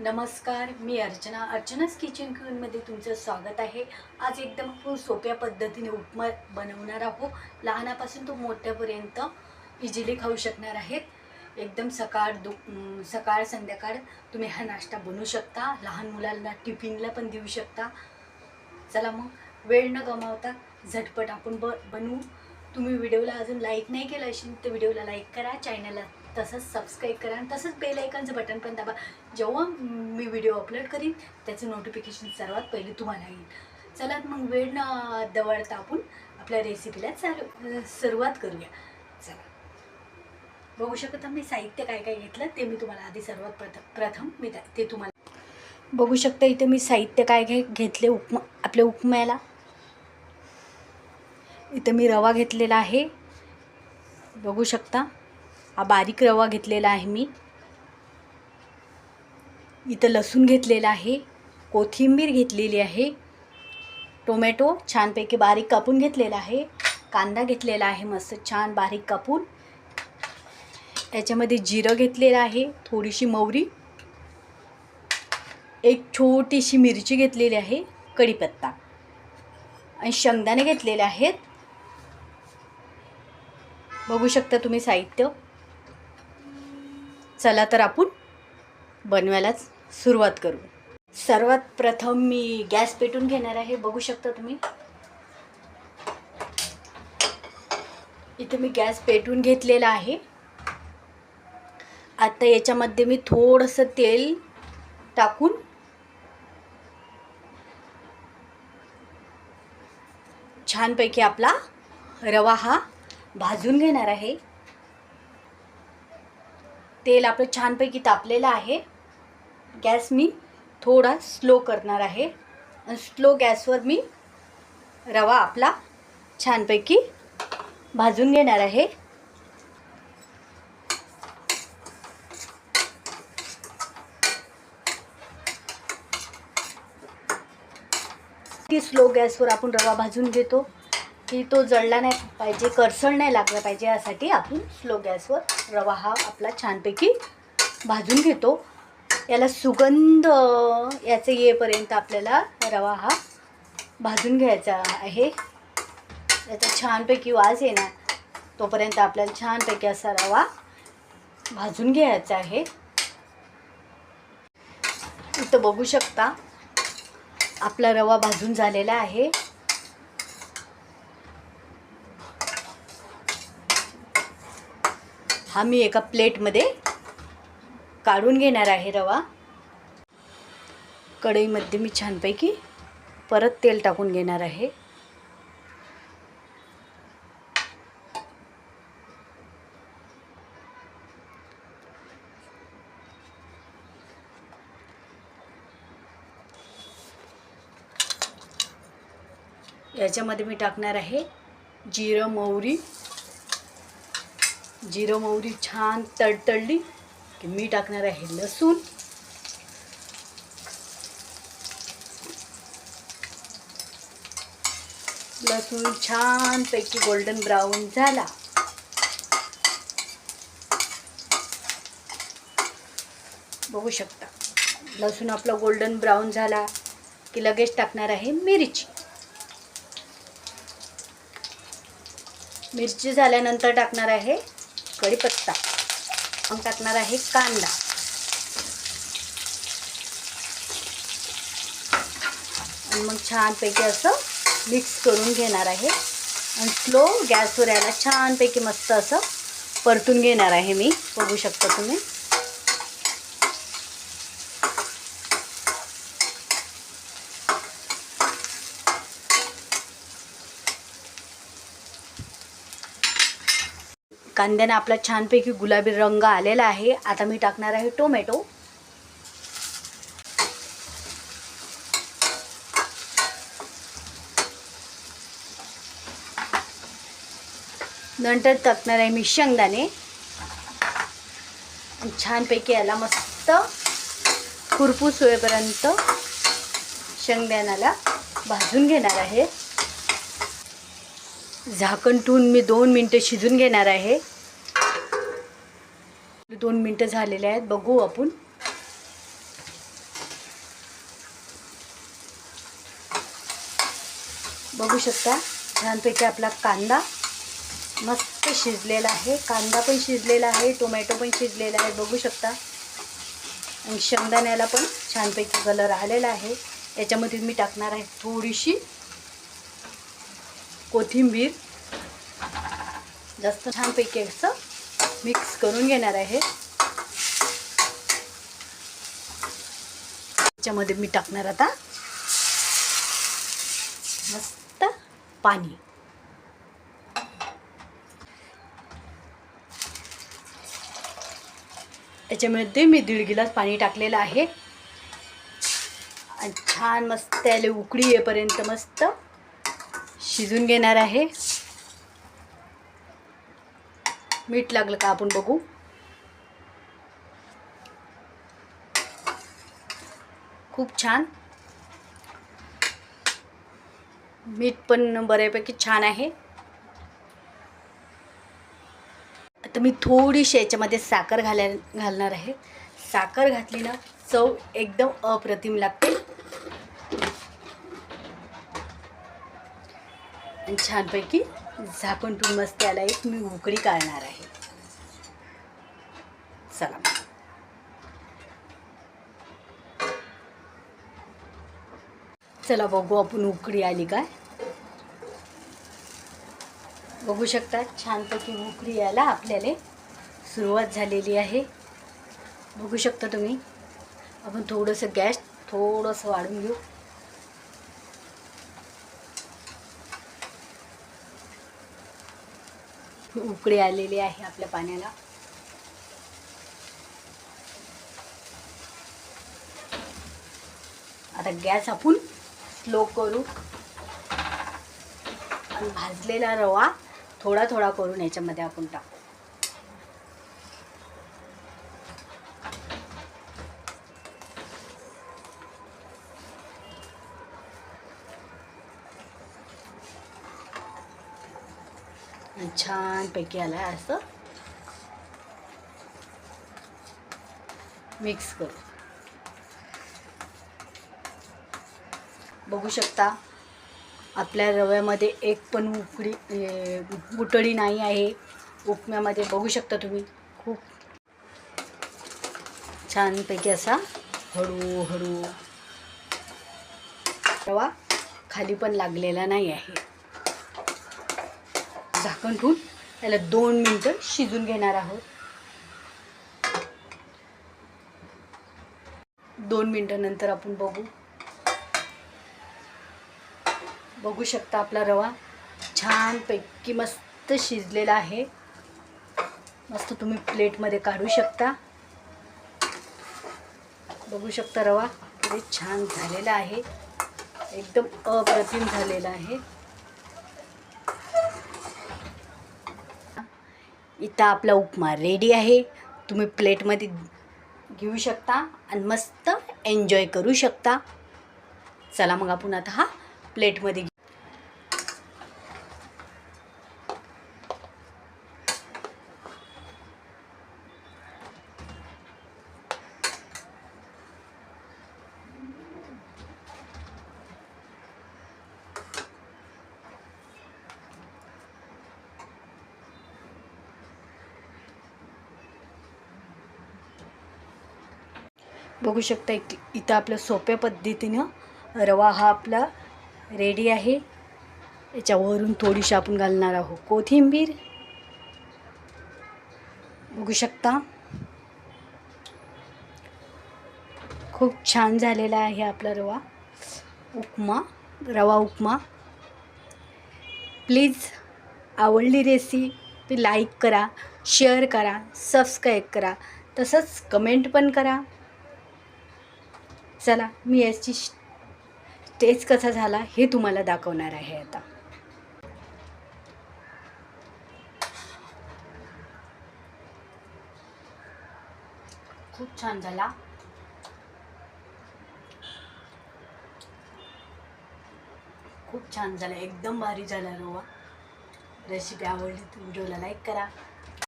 नमस्कार मी अर्चना. अर्चनाच किचन क्यूनमध्ये तुमचं स्वागत आहे. आज एकदम खूप सोप्या पद्धतीने उपमा बनवणार आहोत. लहानापासून तो मोठ्यापर्यंत इझिली खाऊ शकणार आहेत. एकदम सकाळ दु सकाळ संध्याकाळ तुम्ही हा नाश्ता बनवू शकता. लहान मुलांना टिफिनला पण देऊ शकता. चला मग वेळ न गमावता झटपट आपण ब बनवू. तुम्ही व्हिडिओला अजून लाईक नाही केलं असेल तर व्हिडिओला लाईक करा. चॅनलला तसंच सबस्क्राईब करा आणि तसंच बेलायकनचं बटन पण दाबा. जेव्हा मी व्हिडिओ अपलोड करीन त्याचं नोटिफिकेशन सर्वात पहिले तुम्हाला येईल. चला मग वेळ न दवडता आपण आपल्या रेसिपीला चालू सुरुवात करूया. चला. बघू शकता मी साहित्य काय काय घेतलं ते मी तुम्हाला आधी सर्वात प्रथम प्रथम मी त्या- ते तुम्हाला बघू शकता इथे मी साहित्य काय घे घेतले उपमा आपल्या उपम्याला. इथं मी रवा घेतलेला आहे. बघू शकता हा बारीक रवा घेतलेला आहे मी. इथं लसूण घेतलेला आहे कोथिंबीर घेतलेली आहे टोमॅटो छानपैकी बारीक कापून घेतलेला आहे कांदा घेतलेला आहे मस्त छान बारीक कापून. याच्यामध्ये जिरं घेतलेलं आहे थोडीशी मोहरी एक छोटीशी मिरची घेतलेली आहे कढीपत्ता. आणि शेंगदाणे घेतलेले आहेत. बघू शकता तुम्ही साहित्य. चला तर आपण बनवायलाच सुरुवात करू. सर्वात प्रथम मी गॅस पेटून घेणार आहे. बघू शकता तुम्ही. इथे मी गॅस पेटून घेतलेला आहे. आता याच्यामध्ये मी थोडंसं तेल टाकून छानपैकी आपला रवा हा भाजून घेणार आहे. तेल आपलं छानपैकी तापलेलं आहे. गॅस मी थोडा स्लो करणार आहे. आणि स्लो गॅसवर मी रवा आपला छानपैकी भाजून घेणार आहे. ती स्लो गॅसवर आपण रवा भाजून घेतो. की तो जळला नाही पाहिजे करसळ नाही लागला पाहिजे यासाठी आपण स्लो गॅसवर रवा हा आपला छानपैकी भाजून घेतो. याला सुगंध याचं येईपर्यंत आपल्याला रवा हा भाजून घ्यायचा आहे. याचा छानपैकी वास येणार. तोपर्यंत आपल्याला छानपैकी असा रवा भाजून घ्यायचा आहे. इथं बघू शकता आपला रवा भाजून झालेला आहे. हा मी एका प्लेटमध्ये काढून घेणार आहे रवा. कढईमध्ये मी छानपैकी परत तेल टाकून घेणार आहे. याच्यामध्ये मी टाकणार आहे जिरं मोहरी. जिरं मोहरी छान तडतडली. की मी टाकणार आहे लसूण. लसूण छानपैकी गोल्डन ब्राऊन झाला. बघू शकता. लसूण आपला गोल्डन ब्राऊन झाला की लगेच टाकणार आहे मिरची. मिरची झाल्यानंतर टाकणार आहे कढीपत्ता. मग टाकणार आहे कांदा. आणि मग छानपैकी असं मिक्स करून घेणार आहे. आणि स्लो गॅसवर यायला छानपैकी मस्त असं परतून घेणार आहे मी. बघू शकता तुम्ही. कांद्याने आपला छानपैकी गुलाबी रंग आलेला आहे. आता मी टाकणार आहे टोमॅटो. नंतर टाकणार आहे मी शेंगदाणे. छानपैकी याला मस्त कुरपूस होईपर्यंत शेंगदाण्याला भाजून घेणार आहे. झाकण ठेवून मी दोन मिनटं शिजून घेणार आहे. दोन मिनटं झालेले आहेत बघू आपण. बघू शकता छानपैकी आपला कांदा मस्त शिजलेला आहे. कांदा पण शिजलेला आहे टोमॅटो पण शिजलेला आहे बघू शकता. आणि शेंगदाण्याला पण छानपैकी कलर आलेला आहे. याच्यामध्ये मी टाकणार आहे थोडीशी कोथिंबीर. जास्त छानपैकी असं मिक्स करून घेणार आहे. याच्यामध्ये मी टाकणार आता मस्त पाणी. याच्यामध्ये मी दीड गिलास पाणी टाकलेलं आहे. आणि छान मस्त त्याला उकळी येईपर्यंत मस्त शिजून घेणार आहे. मीठ लागलं का आपण बघू. खूप छान. मीठ पण बऱ्यापैकी छान आहे. आता मी थोडीशी याच्यामध्ये साखर घालाय घालणार आहे. साखर घातली ना चव एकदम अप्रतिम लागते. छानपैकी झाकण ठेवून मस्त त्याला एक मी उकळी काढणार आहे. चला. चला बघू आपण उकळी आली काय. बघू शकता छानपैकी उकळी यायला आपल्याला सुरुवात झालेली आहे. बघू शकता तुम्ही. आपण थोडंसं गॅस थोडंसं वाढून घेऊ. उकळी आलेली आहे आपल्या पाण्याला. आता गॅस आपण स्लो करू. आणि भाजलेला रवा थोडा थोडा करून याच्यामध्ये आपण टाकू आणि छानपैकी आला असं. मिक्स करू. बघू शकता आपल्या रव्यामध्ये एक पण उकडी गुटळी नाही आहे. उपम्यामध्ये बघू शकता तुम्ही. खूप छानपैकी असा हळूहळू रवा खाली पण लागलेला नाही आहे. झाकण ठेवून त्याला दोन मिनटं शिजून घेणार आहोत. दोन मिनटानंतर आपण बघू. बघू शकता आपला रवा छानपैकी मस्त शिजलेला आहे. मस्त तुम्ही प्लेटमध्ये काढू शकता. बघू शकता रवा किती छान झालेला आहे. एकदम अप्रतिम झालेला आहे. इथं आपला उपमा रेडी आहे. तुम्ही प्लेटमध्ये घेऊ शकता आणि मस्त एन्जॉय करू शकता. चला मग आपण आता हा प्लेटमध्ये बघू शकता इक इथं आपल्या सोप्या पद्धतीनं रवा हा आपला रेडी आहे. याच्यावरून थोडीशी आपण घालणार आहोत. कोथिंबीर बघू शकता. खूप छान झालेला आहे आपला रवा. उपमा रवा उपमा. प्लीज आवडली रेसिपी लाईक करा शेअर करा सबस्क्राईब करा. तसंच कमेंट पण करा. चला मी याची टेस्ट कसा झाला हे तुम्हाला दाखवणार आहे आता. खूप छान झाला. खूप छान झाला एकदम भारी झाला रोवा. रेसिपी आवडली तर व्हिडिओला लाईक करा.